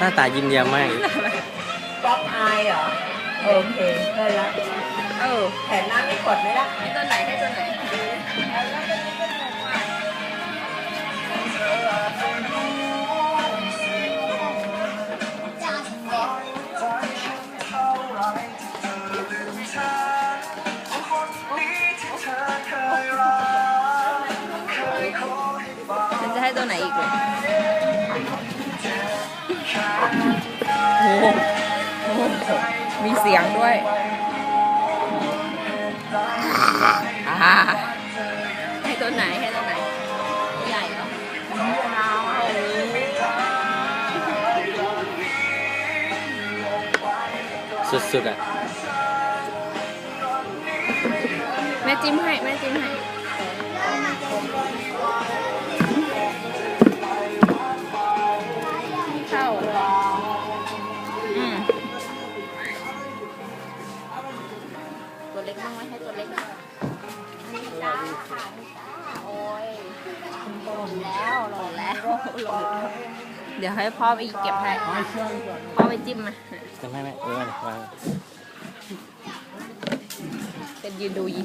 น้าตายิ้มแย้มมากป๊อปอายเหรอ โอเคได้ละเออแผนหน้าไม่กดไหมล่ะให้ตัวไหนให้ตัวไหนฉันจะให้ตัวไหนอีกเลย โอ้โหโอ้โหมีเสียงด้วยอ่าให้ตัวไหน ให้ตัวไหน ใหญ่เหรอเอาสุดๆอะ แม่จิ้มให้ แม่จิ้มให้ ตัวเล็กบ้างไหมให้ตัวเล็กนี่จ้าค่ะนี่จ้าโอ้ยหล่นแล้วหล่นแล้วหล่นแล้วเดี๋ยวให้พ่อไปเก็บให้พ่อไปจิ้มมาจะไม่ไม่เออวางเป็นยืนดูยีราฟ